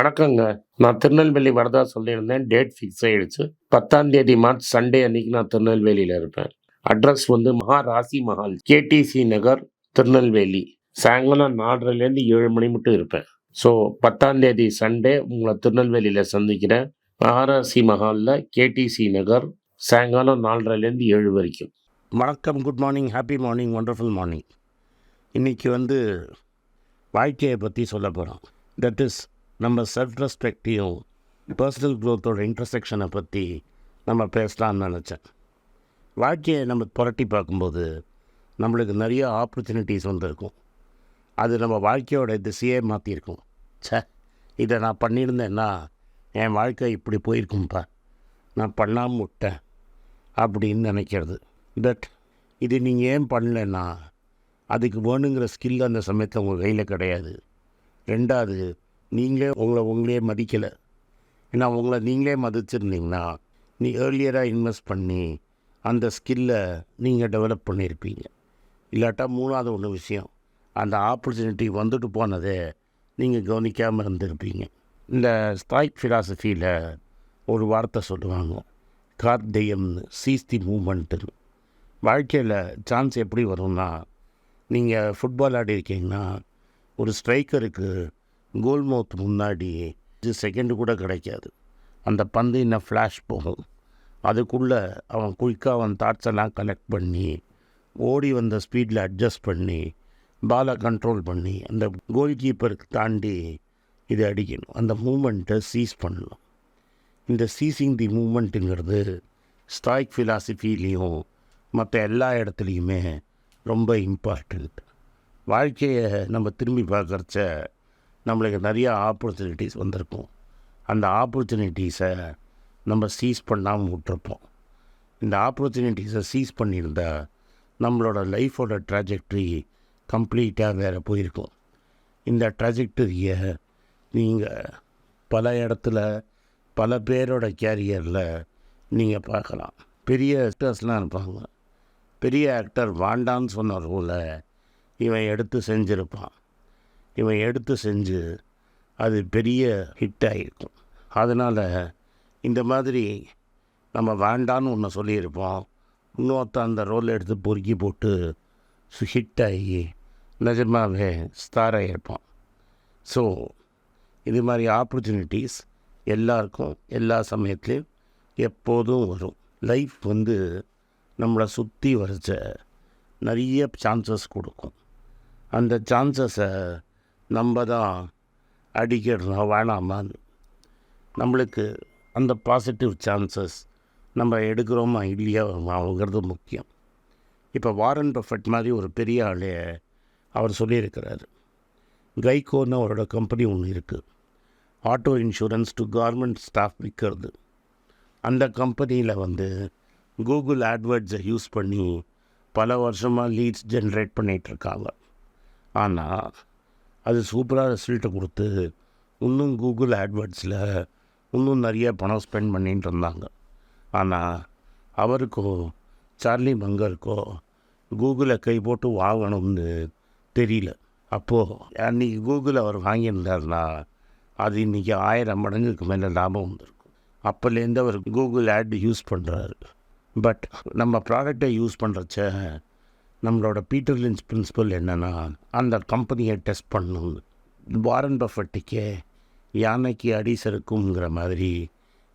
வணக்கங்க. நான் திருநெல்வேலி வரதா சொல்லியிருந்தேன். டேட் ஃபிக்ஸ் ஆகிடுச்சு பத்தாம் தேதி மார்ச் சண்டே அன்னைக்கு நான் திருநெல்வேலியில் இருப்பேன். அட்ரஸ் வந்து மகாராசி மஹால் கேடிசி நகர் திருநெல்வேலி. சாயங்காலம் நாலரைலேருந்து ஏழு மணி மட்டும் இருப்பேன். ஸோ பத்தாம் தேதி சண்டே உங்களை திருநெல்வேலியில் சந்திக்கிறேன். மகாராசி மஹாலில் கேடிசி நகர் சாயங்காலம் நாலரைலேருந்து ஏழு வரைக்கும். வணக்கம் good morning happy morning wonderful morning இன்றைக்கி வந்து வாழ்க்கையை பற்றி சொல்ல போகிறோம் தட் இஸ் நம்ம செல்ஃப் ரெஸ்பெக்டையும் பர்சனல் க்ரோத்தோட இன்டர்செக்ஷனை பற்றி நம்ம பேசலாம்னு நினச்சேன். வாழ்க்கையை நம்ம புரட்டி பார்க்கும்போது நம்மளுக்கு நிறைய ஆப்பர்ச்சுனிட்டிஸ் வந்திருக்கும். அது நம்ம வாழ்க்கையோட திசையே மாற்றிருக்கும் சே இதை நான் பண்ணியிருந்தேன்னா என் வாழ்க்கை இப்படி போயிருக்கும்ப்பா நான் பண்ணாமல் விட்டேன் அப்படின்னு நினைக்கிறது. பட் இது நீங்கள் ஏன் பண்ணலைன்னா அதுக்கு வேணுங்கிற ஸ்கில் அந்த சமயத்தில் உங்கள் கையில் கிடையாது. ரெண்டாவது நீங்களே உங்களை உங்களே மதிக்கலை. ஏன்னா உங்களை நீங்களே மதிச்சிருந்தீங்கன்னா நீ ஏர்லியராக இன்வெஸ்ட் பண்ணி அந்த ஸ்கில்லை நீங்கள் டெவலப் பண்ணியிருப்பீங்க. இல்லாட்டா மூணாவது ஒன்று விஷயம் அந்த ஆப்பர்ச்சுனிட்டி வந்துட்டு போனதே நீங்கள் கவனிக்காமல் இருந்திருப்பீங்க. இந்த ஸ்தாய் ஃபிலாசபியில் ஒரு வார்த்தை சொல்லுவாங்க கார்தெயம்னு சீஸ் தி மூமெண்ட்டுன்னு வாழ்க்கையில் சான்ஸ் எப்படி வரும்னா நீங்கள் ஃபுட்பால் ஆடி இருக்கீங்கன்னா ஒரு ஸ்ட்ரைக்கருக்கு கோல்மௌத் முன்னாடி இது செகண்டு கூட கிடைக்காது. அந்த பந்து இன்னும் ஃப்ளாஷ் போகும். அதுக்குள்ளே அவன் குயிக்காக அவன் தாட்ஸ் எல்லாம் கலெக்ட் பண்ணி ஓடி வந்த ஸ்பீடில் அட்ஜஸ்ட் பண்ணி பாலை கண்ட்ரோல் பண்ணி அந்த கோல் கீப்பருக்கு தாண்டி இதை அடிக்கணும். அந்த மூமெண்ட்டை சீஸ் பண்ணணும். இந்த சீசிங் தி மூமெண்ட்டுங்கிறது ஸ்டாய்க் ஃபிலாசபிலையும் மற்ற எல்லா இடத்துலையுமே ரொம்ப இம்பார்ட்டண்ட் வாழ்க்கையை நம்ம திரும்பி பார்க்குறச்ச நம்மளுக்கு நிறைய ஆப்பர்ச்சுனிட்டிஸ் வந்திருக்கும். அந்த ஆப்பர்ச்சுனிட்டிஸை நம்ம சீஸ் பண்ணாமல் விட்டுருப்போம். இந்த ஆப்பர்ச்சுனிட்டிஸை சீஸ் பண்ணியிருந்தால் நம்மளோட லைஃபோட ட்ராஜெக்டரி கம்ப்ளீட்டாக வேறு போயிருக்கும். இந்த ட்ராஜெக்டரியை நீங்கள் பல இடத்துல பல பேரோட கேரியரில் நீங்கள் பார்க்கலாம். பெரிய ஆக்டர்ஸ்லாம் இருப்பாங்க. பெரிய ஆக்டர் வாண்டான்னு சொன்ன ரோலை இவன் எடுத்து செஞ்சுருப்பான். இவன் எடுத்து செஞ்சு அது பெரிய ஹிட்டாகிருக்கும் அதனால் இந்த மாதிரி நம்ம வேண்டான்னு ஒன்று சொல்லியிருப்போம். இன்னொருத்தன் அந்த ரோலை எடுத்து பொறுக்கி போட்டு ஹிட் ஆகி நிஜமாகவே ஸ்டாராக இருப்போம் ஸோ இது மாதிரி ஆப்பர்ச்சுனிட்டிஸ் எல்லாருக்கும் எல்லா சமயத்துலேயும் எப்போதும் வரும். லைஃப் வந்து நம்மளை சுற்றி வரைச்ச நிறைய சான்சஸ் கொடுக்கும். அந்த சான்சஸை நம்ம தான் அடிக்கிறோம் வேணாமான்னு நம்மளுக்கு அந்த பாசிட்டிவ் சான்சஸ் நம்ம எடுக்கிறோமா? இல்லையாங்கிறது முக்கியம். இப்போ வாரன் பஃபட் மாதிரி ஒரு பெரிய ஆளே அவர் சொல்லியிருக்கிறார். கைகோன்னு அவரோட கம்பெனி ஒன்று இருக்குது auto insurance to government staff விற்கிறது அந்த கம்பெனியில் வந்து கூகுள் ஆட்வர்ட்ஸை யூஸ் பண்ணி பல வருஷமாக லீட்ஸ் ஜென்ரேட் பண்ணிகிட்ருக்காங்க ஆனால் அது சூப்பராக ரிசல்ட்டை கொடுத்து இன்னும் கூகுள் ஆட்வர்ட்ஸில் இன்னும் நிறைய பணம் ஸ்பெண்ட் பண்ணிகிட்டு இருந்தாங்க. ஆனால் அவருக்கோ சார்லி மங்கருக்கோ கூகுளை கை போட்டு வாங்கணும்னு தெரியல. அப்போது அன்றைக்கி கூகுள் அவர் வாங்கியிருந்தாருன்னா அது இன்றைக்கி ஆயிரம் மடங்குக்கு மேலே லாபம் வந்திருக்கும் அப்போலேருந்து அவர் கூகுள் ஆட் யூஸ் பண்ணுறாரு பட் நம்ம ப்ராடக்டை யூஸ் பண்ணுறச்ச நம்மளோட பீட்டர் லின்ஸ் பிரின்சிபல் என்னென்னா அந்த கம்பெனியை டெஸ்ட் பண்ணணும் வாரன் பஃபட்டுக்கே யானைக்கு அடி சறுக்குங்கிற மாதிரி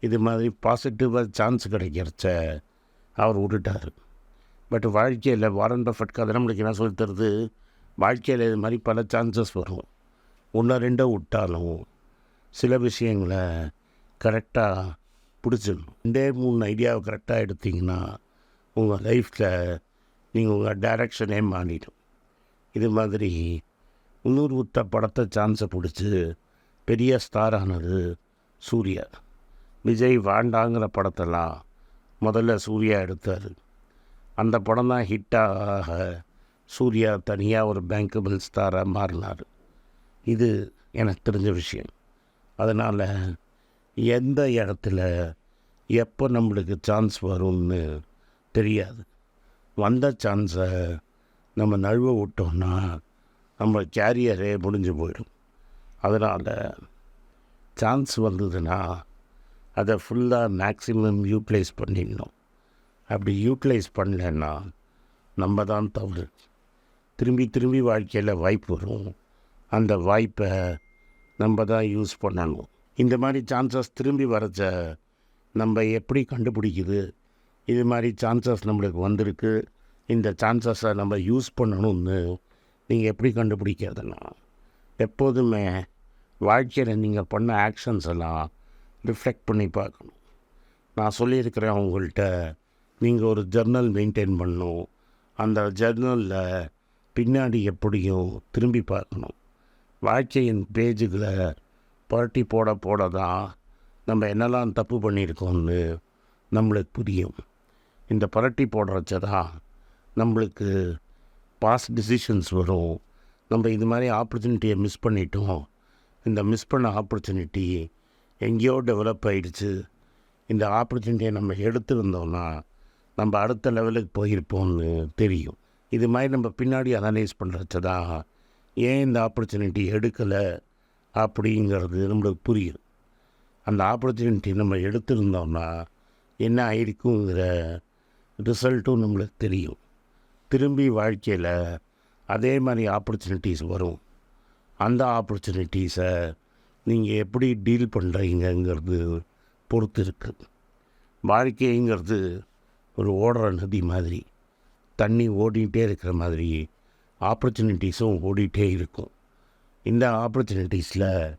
இது மாதிரி பாசிட்டிவாக சான்ஸ் கிடைக்கிறச்ச அவர் விட்டுட்டார். பட் வாழ்க்கையில் வாரன் பஃபட்க்கு அதை நம்மளுக்கு என்ன சொல்லி தருது? வாழ்க்கையில் இது மாதிரி பல சான்சஸ் வரும். ஒன்று ரெண்டோ விட்டாலும் சில விஷயங்களை கரெக்டாக பிடிச்சிடணும். ரெண்டே மூணு ஐடியாவை கரெக்டாக எடுத்திங்கன்னா உங்கள் லைஃப்பில் நீங்கள் உங்கள் டைரக்ஷனே மாறிடும். இது மாதிரி இன்னொரு விட்ட படத்தை சான்ஸை பிடிச்சி பெரிய ஸ்டாரானது சூர்யா. விஜய் வாண்டாங்கிற படத்தெல்லாம் முதல்ல சூர்யா எடுத்தார். அந்த படம் தான் ஹிட்டாக சூர்யா தனியாக ஒரு பேங்கபிள் ஸ்டாராக மாறினார். இது எனக்கு தெரிஞ்ச விஷயம். அதனால் எந்த இடத்துல எப்போ நம்மளுக்கு சான்ஸ் வரும்னு தெரியாது. வந்த சான்ஸை நம்ம நழுவ விட்டோம்னா நம்ம கேரியரே முடிஞ்சு போயிடும். அதனால் சான்ஸ் வந்ததுன்னா அதை ஃபுல்லாக மேக்ஸிமம் யூட்டிலைஸ் பண்ணிடணும். அப்படி யூட்டிலைஸ் பண்ணலன்னா நம்ம தான் தவறு. திரும்பி திரும்பி வாழ்க்கையில் வாய்ப்பு வரும். அந்த வாய்ப்பை நம்ம தான் யூஸ் பண்ணணும். இந்த மாதிரி சான்சஸ் திரும்பி வரச்ச நம்ம எப்படி கண்டுபிடிக்குது? இது மாதிரி சான்சஸ் நம்மளுக்கு வந்திருக்கு. இந்த சான்சஸை நம்ம யூஸ் பண்ணணும்னு நீங்கள் எப்படி கண்டுபிடிக்கிறதுனா எப்போதுமே வாழ்க்கையில் நீங்கள் பண்ண ஆக்ஷன்ஸ் எல்லாம் ரிஃப்ளெக்ட் பண்ணி பார்க்கணும். நான் சொல்லியிருக்கிறேன் உங்கள்கிட்ட நீங்கள் ஒரு ஜர்னல் மெயின்டைன் பண்ணணும். அந்த ஜர்னலில் பின்னாடி எப்படியும் திரும்பி பார்க்கணும். வாழ்க்கையின் பேஜுகளை புரட்டி போட போட தான் நம்ம என்னெல்லாம் தப்பு பண்ணியிருக்கோம்னு நம்மளுக்கு புரியும். இந்த புரட்டி போடுறச்ச தான் நம்மளுக்கு பாஸ் டிசிஷன்ஸ் வரும். நம்ம இது மாதிரி ஆப்பர்ச்சுனிட்டியை மிஸ் பண்ணிட்டோம். இந்த மிஸ் பண்ண ஆப்பர்ச்சுனிட்டி எங்கேயோ டெவலப் ஆகிடுச்சு இந்த ஆப்பர்ச்சுனிட்டியை நம்ம எடுத்துருந்தோம்னா நம்ம அடுத்த லெவலுக்கு போயிருப்போம்னு தெரியும். இது மாதிரி நம்ம பின்னாடி அனலைஸ் பண்ணுறச்ச தான் ஏன் இந்த ஆப்பர்ச்சுனிட்டி எடுக்கலை அப்படிங்கிறது நம்மளுக்கு புரியும் அந்த ஆப்பர்ச்சுனிட்டி நம்ம எடுத்திருந்தோம்னா என்ன ஆயிருக்குங்கிற ரிசல்ட்டும் நம்மளுக்கு தெரியும். திரும்பி வாழ்க்கையில் அதே மாதிரி ஆப்பர்ச்சுனிட்டிஸ் வரும். அந்த ஆப்பர்ச்சுனிட்டிஸை நீங்கள் எப்படி டீல் பண்ணுறீங்கங்கிறது பொறுத்து இருக்குது வாழ்க்கைங்கிறது ஒரு ஓடுற நதி மாதிரி தண்ணி ஓடிக்கிட்டே இருக்கிற மாதிரி ஆப்பர்ச்சுனிட்டிஸும் ஓடிட்டே இருக்கும். இந்த ஆப்பர்ச்சுனிட்டிஸில்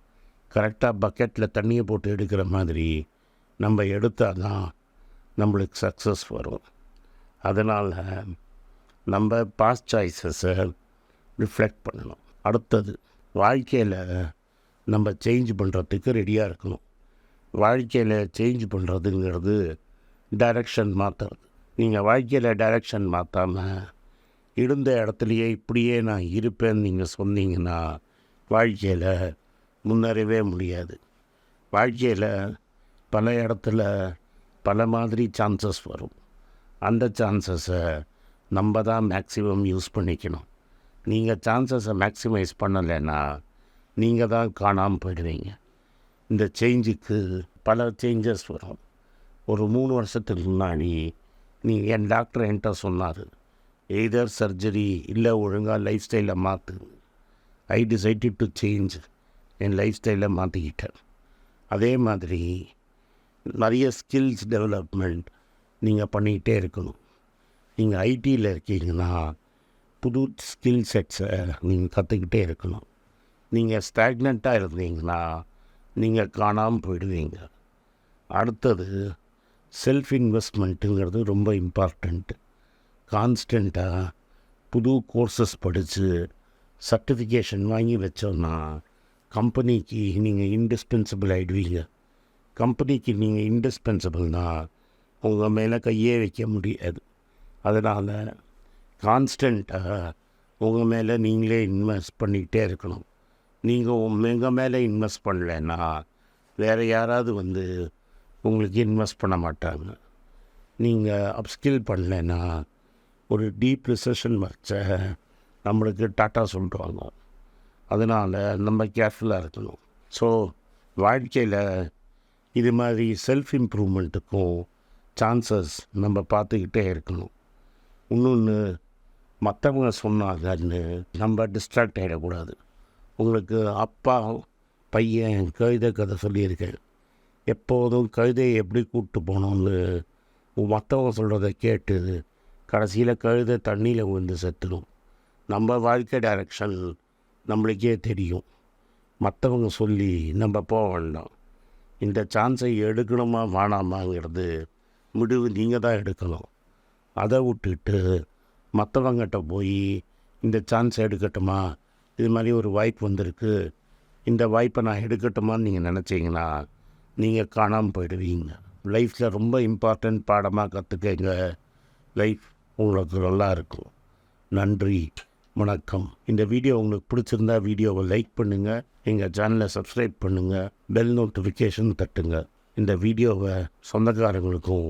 கரெக்டாக பக்கெட்டில் தண்ணியை போட்டு எடுக்கிற மாதிரி நம்ம எடுத்தால் தான் நம்மளுக்கு சக்ஸஸ் வரும். அதனால் நம்ம பாஸ்ட் சாய்ஸஸை ரிஃப்ளெக்ட் பண்ணணும். அடுத்தது வாழ்க்கையில் நம்ம சேஞ்ச் பண்ணுறதுக்கு ரெடியாக இருக்கணும். வாழ்க்கையில் சேஞ்ச் பண்ணுறதுங்கிறது டைரக்ஷன் மாற்றுறது நீங்கள் வாழ்க்கையில் டைரக்ஷன் மாற்றாமல் இருந்த இடத்துலையே இப்படியே நான் இருப்பேன்னு நீங்கள் சொன்னீங்கன்னா வாழ்க்கையில் முன்னேறவே முடியாது. வாழ்க்கையில் பல இடத்துல பல மாதிரி சான்சஸ் வரும். அந்த சான்சஸை நம்ம தான் மேக்ஸிமம் யூஸ் பண்ணிக்கணும். நீங்கள் சான்சஸை மேக்ஸிமைஸ் பண்ணலைன்னா நீங்கள் தான் காணாமல் போயிடுவீங்க. இந்த சேஞ்சுக்கு பல சேஞ்சஸ் வரும். ஒரு மூணு வருஷத்துக்கு முன்னாடி நீங்கள் என் டாக்டர் என்கிட்ட சொன்னார் எய்தர் சர்ஜரி இல்லை ஒழுங்காக லைஃப் ஸ்டைலை மாற்று ஐ டிசைடட் டு சேஞ்ச் என் லைஃப் ஸ்டைலை மாற்றிக்கிட்டேன் அதே மாதிரி நிறைய ஸ்கில்ஸ் டெவலப்மெண்ட் நீங்கள் பண்ணிக்கிட்டே இருக்கணும். நீங்கள் ஐடியில் இருக்கீங்கன்னா புது ஸ்கில் செட்ஸை நீங்கள் கற்றுக்கிட்டே இருக்கணும். நீங்கள் ஸ்டாக்னண்ட்டாக இருந்தீங்கன்னா நீங்கள் காணாமல் போயிடுவீங்க. அடுத்தது செல்ஃப் இன்வெஸ்ட்மெண்ட்டுங்கிறது ரொம்ப இம்பார்ட்டண்ட்டு கான்ஸ்டண்ட்டாக புது கோர்சஸ் படித்து சர்டிஃபிகேஷன் வாங்கி வச்சோன்னா கம்பெனிக்கு நீங்கள் இன்டிஸ்பென்சிபிள் ஆகிடுவீங்க கம்பெனிக்கு நீங்கள் இன்டிஸ்பென்சிபிள்னால் உங்கள் மேலே கையே வைக்க முடியாது. அதனால் கான்ஸ்டண்ட்டாக உங்கள் மேலே நீங்களே இன்வெஸ்ட் பண்ணிக்கிட்டே இருக்கணும். நீங்கள் உங்கள் மேலே இன்வெஸ்ட் பண்ணலைன்னா வேறு யாராவது வந்து உங்களுக்கு இன்வெஸ்ட் பண்ண மாட்டாங்க. நீங்கள் அப்ஸ்கில் பண்ணலைன்னா ஒரு டீப் ரிசெஷன் வச்ச நம்மளுக்கு டாட்டா சொல்லிட்டுவாங்க அதனால் நம்ம கேர்ஃபுல்லாக இருக்கணும். ஸோ வாழ்க்கையில் இது மாதிரி செல்ஃப் இம்ப்ரூவ்மெண்ட்டுக்கும் சான்சஸ் நம்ம பார்த்துக்கிட்டே இருக்கணும். இன்னொன்று மற்றவங்க சொன்னாங்கன்னு நம்ம டிஸ்ட்ராக்ட் ஆகிடக்கூடாது உங்களுக்கு அப்பா பையன் கவிதை கதை சொல்லியிருக்கேன் எப்போதும் கவிதையை எப்படி கூப்பிட்டு போனோம்னு மற்றவங்க சொல்கிறத கேட்டு கடைசியில் கழுதை தண்ணியில் விழுந்து செத்துடும். நம்ம வாழ்க்கை டைரக்ஷன் நம்மளுக்கே தெரியும். மற்றவங்க சொல்லி நம்ம போக வேண்டாம். இந்த சான்ஸை எடுக்கணுமா வேணாமாங்கிறது முடிவு நீங்கள் தான் எடுக்கணும். அதை விட்டுட்டு மற்றவங்கிட்ட போய் இந்த சான்ஸ் எடுக்கட்டுமா? இது மாதிரி ஒரு வாய்ப்பு வந்திருக்கு. இந்த வாய்ப்பை நான் எடுக்கட்டுமான்னு நீங்கள் நினச்சிங்கன்னா நீங்கள் காணாமல் போயிடுவீங்க. லைஃப்பில் ரொம்ப இம்பார்ட்டண்ட் பாடமாக கற்றுக்கங்க லைஃப் உங்களுக்கு நல்லா இருக்கும். நன்றி வணக்கம். இந்த வீடியோ உங்களுக்கு பிடிச்சிருந்தா வீடியோவை லைக் பண்ணுங்கள் எங்கள் சேனலை சப்ஸ்கிரைப் பண்ணுங்கள் பெல் நோட்டிஃபிகேஷன் தட்டுங்க. இந்த வீடியோவை சொந்தக்காரங்களுக்கும்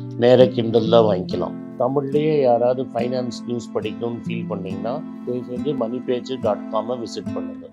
நேராக கிண்டலில் வாங்கிக்கலாம். தமிழ்லேயே யாராவது ஃபைனான்ஸ் நியூஸ் படிக்கணும்னு ஃபீல் பண்ணீங்கன்னா தயவு செஞ்சு மணி பேஜ் டாட் காமை விசிட் பண்ணுங்கள்